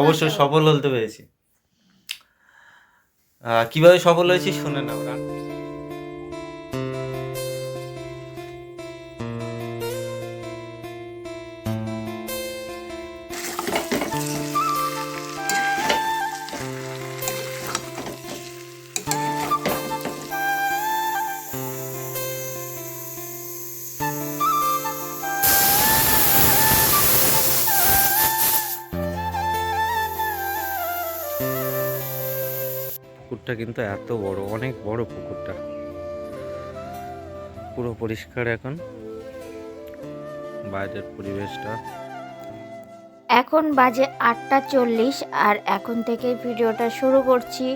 অবশ্যই সফল হতে পেরেছি। কীভাবে সফল হয়েছি শুনে নাও পুকুরটা কিন্তু এত বড়, অনেক বড় পুকুরটা। পুরো পরিষ্কার এখন। বাইরের পরিবেশটা। এখন বাজে আটটা চল্লিশ আর এখন থেকে ভিডিওটা শুরু করছি।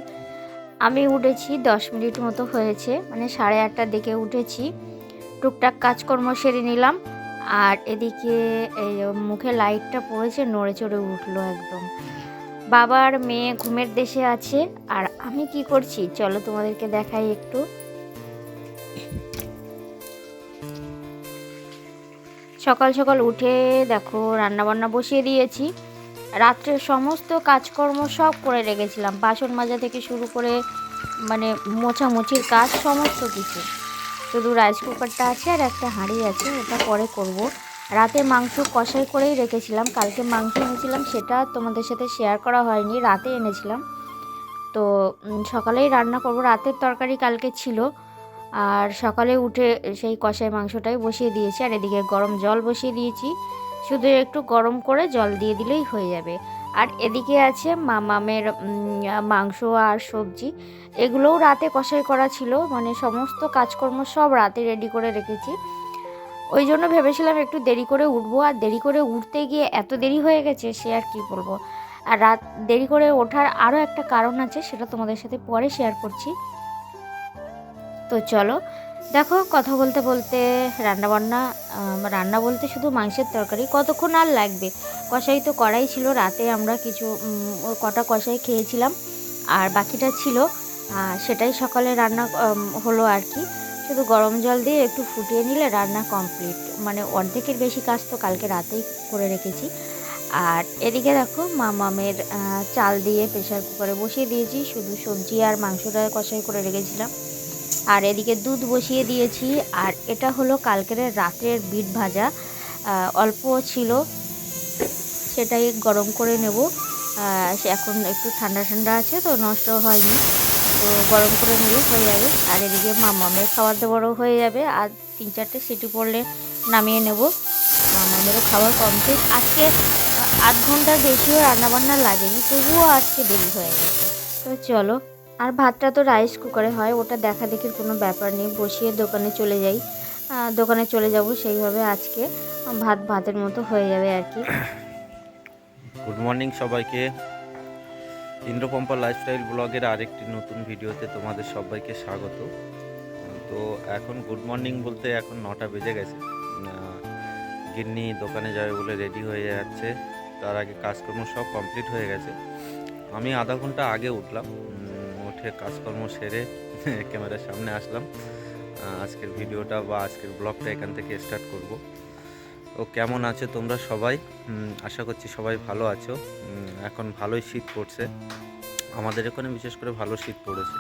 আমি উঠেছি দশ মিনিট মতো হয়েছে মানে সাড়ে আটটার দিকে উঠেছি। টুকটাক কাজকর্ম সেরে নিলাম। আর এদিকে মুখে লাইটটা পড়েছে, নড়ে চড়ে উঠল একদম। বাবার মেয়ে ঘুমের দেশে আছে, আর আমি কি করছি? চলো তোমাদেরকে দেখাই একটু। সকাল সকাল উঠে দেখো রান্না বান্না বসিয়ে দিয়েছি। রাত্রের সমস্ত কাজকর্ম সব করে রেখেছিলাম। বাসন মাজা থেকে শুরু করে মানে মোছামুছির কাজ, সমস্ত কিছু। শুধু রাইস কুকারটা আছে আর একটা হাঁড়ি আছে ওটা পরে করব। রাতে মাংস কষাই করেই রেখেছিলাম। কালকে মাংস এনেছিলাম, সেটা তোমাদের সাথে শেয়ার করা হয়নি। রাতে এনেছিলাম। তো সকালেই রান্না করব। রাতের তরকারি কালকে ছিল। আর সকালে উঠে সেই কষাই মাংসটাই বসিয়ে দিয়েছি। আর এদিকে গরম জল বসিয়ে দিয়েছি। শুধু একটু গরম করে জল দিয়ে দিলেই হয়ে যাবে। আর এদিকে আছে মামামের মাংস আর সবজি। এগুলোও রাতে কষাই করা ছিল। মানে সমস্ত কাজকর্ম সব রাতে রেডি করে রেখেছি। ওই জন্য ভেবেছিলাম একটু দেরি করে উঠবো, আর দেরি করে উঠতে গিয়ে এত দেরি হয়ে গেছে, সে আর কি বলব? আর রাত দেরি করে ওঠার আরও একটা কারণ আছে, সেটা তোমাদের সাথে পরে শেয়ার করছি। তো চলো, দেখো কথা বলতে বলতে রান্না বান্না রান্না বলতে শুধু মাংসের তরকারি, কতক্ষণ আর লাগবে? কষাই তো কড়াই ছিল, রাতে আমরা কিছু কটা কষাই খেয়েছিলাম, আর বাকিটা ছিল সেটাই সকালে রান্না হলো আর কি। শুধু গরম জল দিয়ে একটু ফুটিয়ে নিলে রান্না কমপ্লিট মানে অর্ধেকের বেশি কাজ তো কালকে রাতেই করে রেখেছি। আর এদিকে দেখো মামামের চাল দিয়ে প্রেশার কুকারে বসিয়ে দিয়েছি। শুধু সবজি আর মাংসটা কষাই করে রেখেছিলাম। আর এদিকে দুধ বসিয়ে দিয়েছি। আর এটা হলো কালকের রাতের বিট ভাজা। অল্প ছিল, সেটাই গরম করে নেব। এখন একটু ঠান্ডা ঠান্ডা আছে তো নষ্ট হয়নি। তো গরম করে নিলে হয়ে যাবে। আর এদিকে মামামের খাবার দাবারও হয়ে যাবে। আর তিন চারটে সিটি পড়লে নামিয়ে নেব। মামামেরও খাবার কমপ্লিট আজকে আধ ঘণ্টার বেশিও রান্নাবান্না লাগেনি, তবুও আজকে দেরি হয়ে গেছে। তো চলো, আর ভাতটা তো রাইস কুকারে হয়, ওটা দেখা দেখির কোনো ব্যাপার নেই। বসিয়ে দোকানে চলে যাই। দোকানে চলে যাব সেইভাবে আজকে। ভাত ভাতের মতো হয়ে যাবে আর কি। গুড মর্নিং সবাইকে। ইন্দ্রপম্পা লাইফস্টাইল ব্লগের আরেকটি নতুন ভিডিওতে তোমাদের সবাইকে স্বাগত। তো এখন গুড মর্নিং বলতে এখন নটা বেজে গেছে। গিন্নি দোকানে যাবে বলে রেডি হয়ে যাচ্ছে। তার আগে কাজকর্ম সব কমপ্লিট হয়ে গেছে। আমি আধা ঘণ্টা আগে উঠলাম। উঠে কাজকর্ম সেরে ক্যামেরার সামনে আসলাম। আজকের ভিডিওটা বা আজকের ব্লগটা এখান থেকে স্টার্ট করব। তো কেমন আছো তোমরা সবাই? আশা করছি সবাই ভালো আছো। এখন ভালোই শীত পড়ছে। আমাদের এখানে বিশেষ করে ভালো শীত পড়েছে।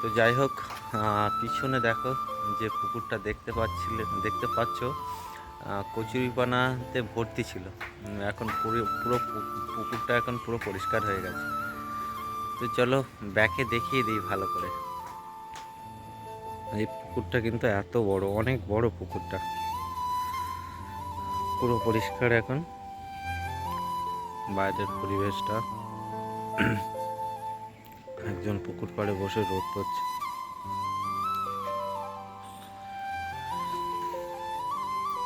তো যাই হোক পিছনে দেখো যে পুকুরটা দেখতে পাচ্ছিলে দেখতে পাচ্ছ কচুরিপানাতে ভর্তি ছিল। এখন পুরো পুরো পুকুরটা এখন পুরো পরিষ্কার হয়ে গেছে। তো চলো ব্যাকে দেখিয়ে দিই ভালো করে। এই পুকুরটা কিন্তু এত বড়, অনেক বড় পুকুরটা। পুরো পরিষ্কার এখন। বাইরের পরিবেশটা একজন পুকুর পাড়ে বসে রোদ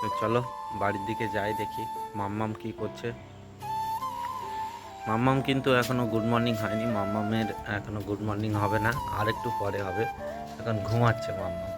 তো চলো, বাড়ির দিকে যাই দেখি, মাম্মাম কি করছে। মাম্মাম কিন্তু এখনও গুড মর্নিং হয়নি, মাম্মামের এখনও গুড মর্নিং হবে না আর একটু পরে হবে। এখন ঘুমাচ্ছে মাম্মাম।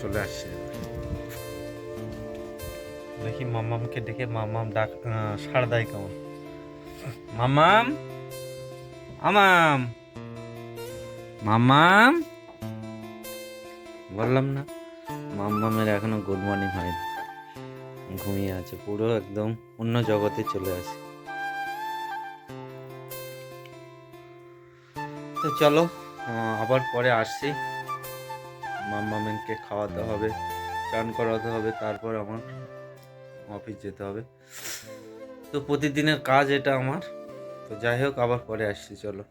চলে আসছে দেখি মামামকে ডেকে মামাম ডাক সাড়া দেয় কেমন। মামাম? আমাম মামাম? বললাম না মাম্মামের এখনও গুড মর্নিং হয়নি ঘুমিয়ে আছে, পুরো একদম অন্য জগতে চলে আসে। তো চলো আবার পরে আসছি। মাম্মামেনকে খাওয়াতে হবে চান করাতে হবে তারপর আমার অফিস যেতে হবে। তো প্রতিদিনের কাজ এটা আমার। তো যাই হোক আবার পরে আসছি চলো।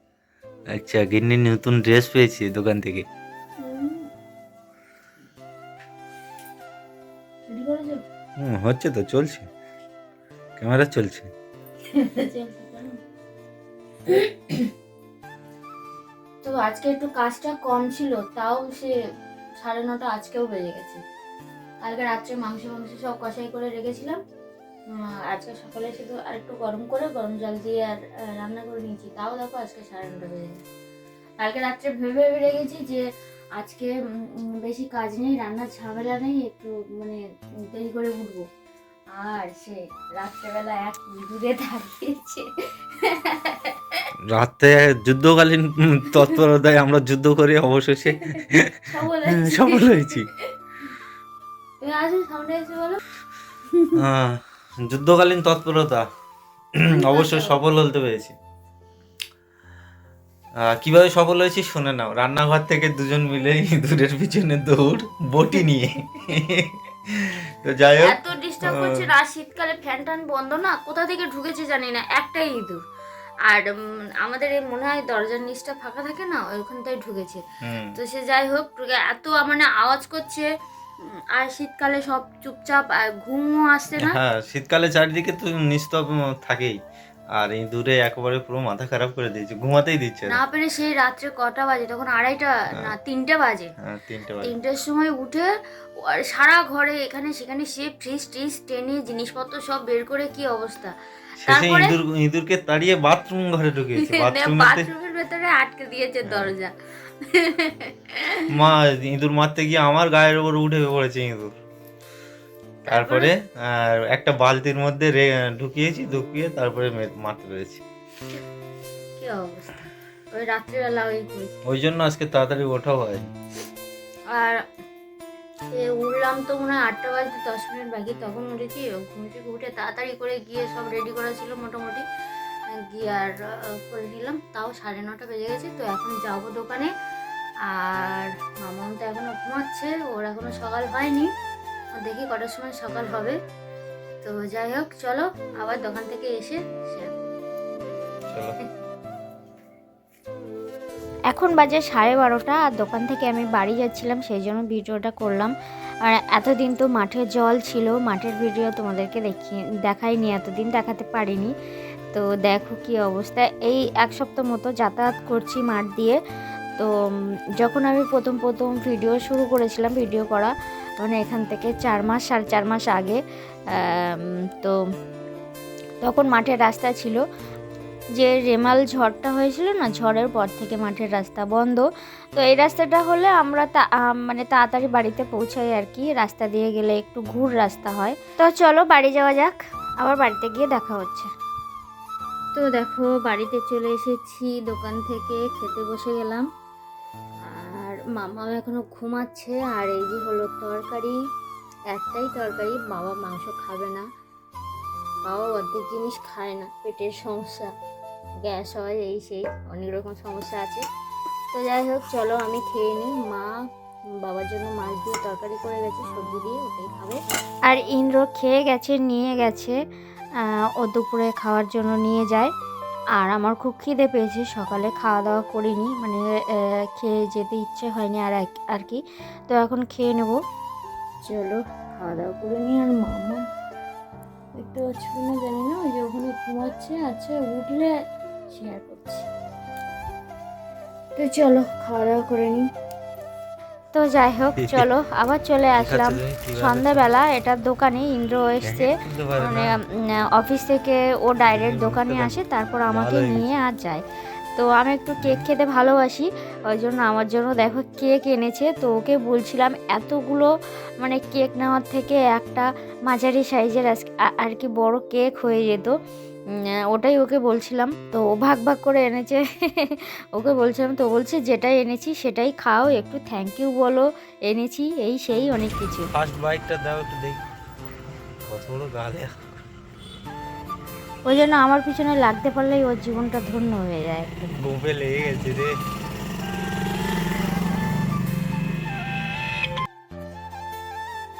আচ্ছা গিন্নি নতুন ড্রেস পেয়েছি দোকান থেকে। হুম হচ্ছে তো চলছে। ক্যামেরা চলছে। তো আজকে একটু কাজটা কম ছিল তাও সে সাড়ে নটা আজকেও বেজে গেছে। কালকে রাত্রে মাংস মাংস সব কষাই করে রেখেছিলাম। আজকে সকালে শুধু আর একটু গরম করে গরম জল দিয়ে আর রান্না করে নিয়েছি। তাও দেখো আজকে সাড়ে নটা বেজে গেছে। কালকে রাত্রে ভেবে ভেবে রেখেছি যে আজকে বেশি কাজ নেই রান্নার ঝামেলা নেই, একটু মানে দেরি করে উঠবো। আর সে রাত্রেবেলা এক দূরে দাঁড়িয়েছে। রাতে যুদ্ধকালীন তৎপরতায় আমরা যুদ্ধ করে অবশেষে। সফল হয়েছি। বলো। আহ, যুদ্ধকালীন তৎপরতা অবশ্যই সফল হতে পেরেছি। কীভাবে সফল হয়েছি শুনে নাও। রান্নাঘর থেকে দুজন মিলে ইঁদুরের পিছনে দৌড় বটি নিয়ে। তো যাই হোক এত ডিস্টার্ব করছে আর শীতকালে ফ্যান টান বন্ধ না? কোথা থেকে ঢুকেছে জানি না। একটাই ইঁদুর। আর আমাদের এই মনে হয় দরজার নিচটা ফাঁকা থাকে না ওইখানটায় ঢুকেছে। তো সে যাই হোক এত মানে আওয়াজ করছে আর শীতকালে সব চুপচাপ আর ঘুমও আসছে না। হ্যাঁ শীতকালে চারিদিকে তো নিস্তব থাকেই। আর এই দূরে একেবারে পুরো মাথা খারাপ করে দিয়েছে ঘুমাতেই দিচ্ছে না। পেরে সেই রাত্রে কটা বাজে? তখন আড়াইটা না তিনটে বাজে। হ্যাঁ তিনটে তিনটের সময় উঠে সারা ঘরে এখানে সেখানে সে ফ্রিজ ট্রিজ টেনে জিনিসপত্র সব বের করে কি অবস্থা? শেষে তারপরে? ইঁদুর ইঁদুরকে তাড়িয়ে বাথরুম ঘরে ঢুকিয়েছে। বাথরুমে বাথরুমের ভেতরে আটকে দিয়েছে হ্যাঁ। দরজা। মা ইঁদুর মারতে গিয়ে আমার গায়ের উপর উঠে পড়েছে ইঁদুর। তারপরে আর একটা বালতির মধ্যে ঢুকিয়েছি ঢুকিয়ে তারপরে মারতে পেরেছি কি অবস্থা? ওই রাত্রিবেলা ওই ওই জন্য আজকে তাড়াতাড়ি ওঠাও হয়নি। আর উঠলাম তো মনে হয় আটটা বাজতে, দশ মিনিট বাকি। তখন উঠেছি, ঘুম থেকে উঠে তাড়াতাড়ি করে গিয়ে সব রেডি করা ছিল মোটামুটি। গিয়ে আর করে নিলাম। তাও সাড়ে নটা বেজে গেছে, তো এখন যাব দোকানে। আর মামাম তো এখনও ঘুমাচ্ছে, ওর এখনও সকাল হয়নি। দেখি কটার সময় সকাল হবে। তো যাই হোক, চলো আবার দোকান থেকে এসে চলো। এখন বাজে সাড়ে বারোটা, আর দোকান থেকে আমি বাড়ি যাচ্ছিলাম, সেই জন্য ভিডিওটা করলাম। আর এতদিন তো মাঠে জল ছিল, মাঠের ভিডিও তোমাদেরকে দেখি, দেখাইনি, এতদিন দেখাতে পারিনি। তো দেখো কি অবস্থা, এই এক সপ্তাহ মতো যাতায়াত করছি মাঠ দিয়ে। তো যখন আমি প্রথম প্রথম ভিডিও শুরু করেছিলাম, ভিডিও করা মানে এখান থেকে চার মাস, সাড়ে চার মাস আগে তো তখন মাঠের রাস্তা ছিল যে রেমাল ঝড়টা হয়েছিল না, ঝড়ের পর থেকে মাঠের রাস্তা বন্ধ। তো এই রাস্তাটা হলে আমরা মানে তাড়াতাড়ি বাড়িতে পৌঁছাই আর কি। রাস্তা দিয়ে গেলে একটু ঘুর রাস্তা হয়। তো চলো বাড়ি যাওয়া যাক। আবার বাড়িতে গিয়ে দেখা হচ্ছে। তো দেখো, বাড়িতে চলে এসেছি। দোকান থেকে খেতে বসে গেলাম। আর মামাও এখনও ঘুমাচ্ছে। আর এই যে হলো তরকারি। একটাই তরকারি, বাবা মাংস খাবে না। বাবা অর্ধেক জিনিস খায় না, পেটের সমস্যা। গ্যাস হয় এই সেই অনেক রকম সমস্যা আছে। তো যাই হোক, চলো আমি খেয়ে নিই। মা বাবার জন্য মাছ দিয়ে তরকারি করে গেছে, সবজি দিয়ে ওটাই খাবে। আর ইন্দ্র খেয়ে গেছে, নিয়ে গেছে ও দুপুরে খাওয়ার জন্য নিয়ে যায়। আর আমার খুব খিদে পেয়েছে, সকালে খাওয়া দাওয়া করিনি মানে খেয়ে যেতে ইচ্ছে হয়নি আর আর কি। তো এখন খেয়ে নেব। চলো, খাওয়া দাওয়া করে নিই। আর মামা একটু ছবি না জানি না যে ওখানে ঘুমাচ্ছে আচ্ছা উঠলে শেয়ার করছি। তো চলো খাওয়া দাওয়া করে নিই। তো যাই হোক চলো আবার চলে আসলাম। সন্ধ্যাবেলা এটা দোকানে ইন্দ্র এসছে। মানে অফিস থেকে ও ডাইরেক্ট দোকানে আসে তারপর আমাকে নিয়ে আর যায়। তো আমি একটু কেক খেতে ভালোবাসি, ওই জন্য আমার জন্য দেখো কেক এনেছে। তো ওকে বলছিলাম এতগুলো মানে কেক নেওয়ার থেকে একটা মাঝারি সাইজের আর কি বড় কেক হয়ে যেত। ওটাই ওকে বলছিলাম। তো ও ভাগ ভাগ করে এনেছে। ওকে বলছিলাম, তো বলছে যেটাই এনেছি সেটাই খাও, একটু থ্যাংক ইউ বলো, এনেছি, এই সেই অনেক কিছু। ফার্স্ট বাইকটা দাও একটু দেখি। কত বড় গালে। ওই জন্য আমার পিছনে লাগতে পারলেই ওর জীবনটা ধন্য হয়ে যায় বুফে লেগে গেছে রে।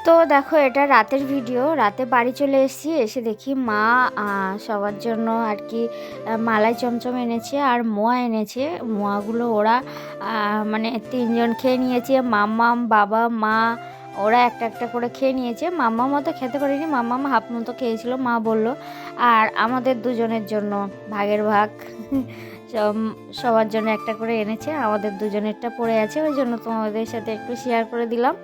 তো দেখো এটা রাতের ভিডিও রাতে বাড়ি চলে এসেছি এসে দেখি মা সবার জন্য আর কি মালাই চমচম এনেছে আর মোয়া এনেছে। মোয়াগুলো ওরা মানে তিনজন খেয়ে নিয়েছে। মাম্মাম বাবা মা ওরা একটা একটা করে খেয়ে নিয়েছে। মাম্মা মতো খেতে পারিনি মাম্মাম হাফ মতো খেয়েছিল, মা বলল, আর আমাদের দুজনের জন্য ভাগের ভাগ, সব- সবার জন্য একটা করে এনেছে, আমাদের দুজনেরটা পড়ে আছে, ওই জন্য তোমাদের সাথে একটু শেয়ার করে দিলাম।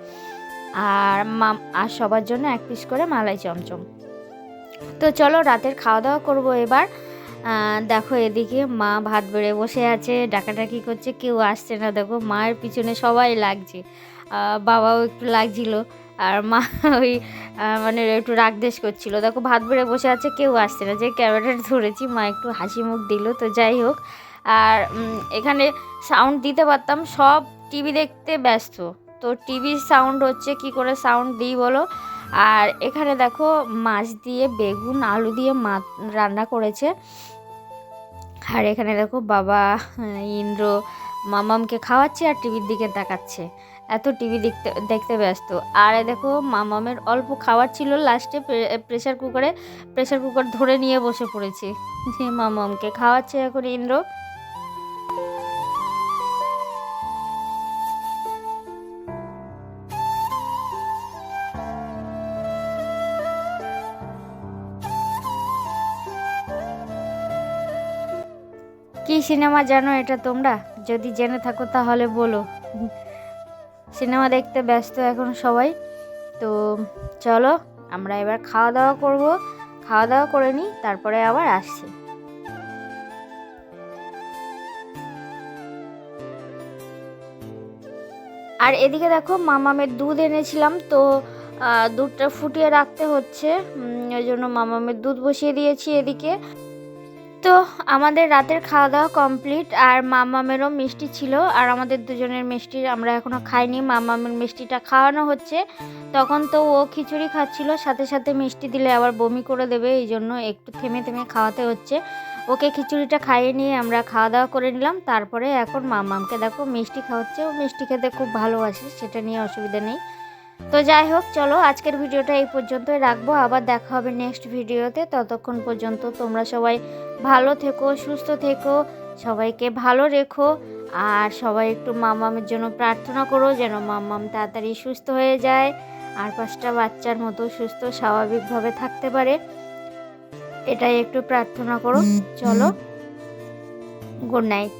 আর মাম, আর সবার জন্য এক পিস করে মালাই চমচম। তো চলো রাতের খাওয়া দাওয়া করব এবার। দেখো এদিকে মা ভাত বেড়ে বসে আছে, ডাকাডাকি করছে, কেউ আসছে না, দেখো মায়ের পিছনে সবাই লাগছে। বাবাও একটু লাগছিল আর মা ওই মানে একটু রাগদেশ করছিল। দেখো, ভাত বেড়ে বসে আছে, কেউ আসছে না। যে ক্যামেরাটা ধরেছি, মা একটু হাসি মুখ দিল, তো যাই হোক। আর এখানে সাউন্ড দিতে পারতাম, সব টিভি দেখতে ব্যস্ত। তো টিভির সাউন্ড হচ্ছে, কি করে সাউন্ড দিই বলো? আর এখানে দেখো, মাছ দিয়ে বেগুন, আলু দিয়ে মা রান্না করেছে। আর এখানে দেখো, বাবা, ইন্দ্র মামামকে খাওয়াচ্ছে আর টিভির দিকে তাকাচ্ছে। এত টিভি দেখতে দেখতে ব্যস্ত। আর দেখো মামামের অল্প খাবার ছিল, লাস্টে প্রেশার কুকারে প্রেশার কুকার ধরে নিয়ে বসে পড়েছে। যে মামামকে খাওয়াচ্ছে এখন ইন্দ্র। কি সিনেমা জানো এটা তোমরা? যদি জেনে থাকো তাহলে বলো। সিনেমা দেখতে ব্যস্ত এখন সবাই। তো চলো, আমরা এবার খাওয়া দাওয়া করব। খাওয়া দাওয়া করে নিই, তারপরে আবার আসছি। আর এদিকে দেখো, মামামের দুধ এনেছিলাম, তো দুধটা ফুটিয়ে রাখতে হচ্ছে। ওই জন্য মামামের দুধ বসিয়ে দিয়েছি এদিকে। তো আমাদের রাতের খাওয়া দাওয়া কমপ্লিট আর মামামেরও মিষ্টি ছিল, আর আমাদের দুজনের মিষ্টি আমরা এখনও খাইনি। মামামের মিষ্টিটা খাওয়ানো হচ্ছে। তখন তো ও খিচুড়ি খাচ্ছিল, সাথে সাথে মিষ্টি দিলে আবার বমি করে দেবে, এই জন্য একটু থেমে থেমে খাওয়াতে হচ্ছে। ওকে খিচুড়িটা খাইয়ে নিয়ে আমরা খাওয়া দাওয়া করে নিলাম। তারপরে এখন মামামকে দেখো মিষ্টি খাওয়াচ্ছে। ও মিষ্টি খেতে খুব ভালোবাসে, সেটা নিয়ে অসুবিধা নেই। তো যাই হোক, চলো আজকের ভিডিওটা এই পর্যন্তই রাখব। আবার দেখা হবে নেক্সট ভিডিওতে। ততক্ষণ পর্যন্ত তোমরা সবাই ভালো থেকো, সুস্থ থেকো, সবাইকে ভালো রেখো আর সবাই একটু মামামের জন্য প্রার্থনা করো যেন মামাম তাড়াতাড়ি সুস্থ হয়ে যায় আর পাঁচটা বাচ্চার মতো সুস্থ, স্বাভাবিকভাবে থাকতে পারে। এটাই একটু প্রার্থনা করো। চলো গুড নাইট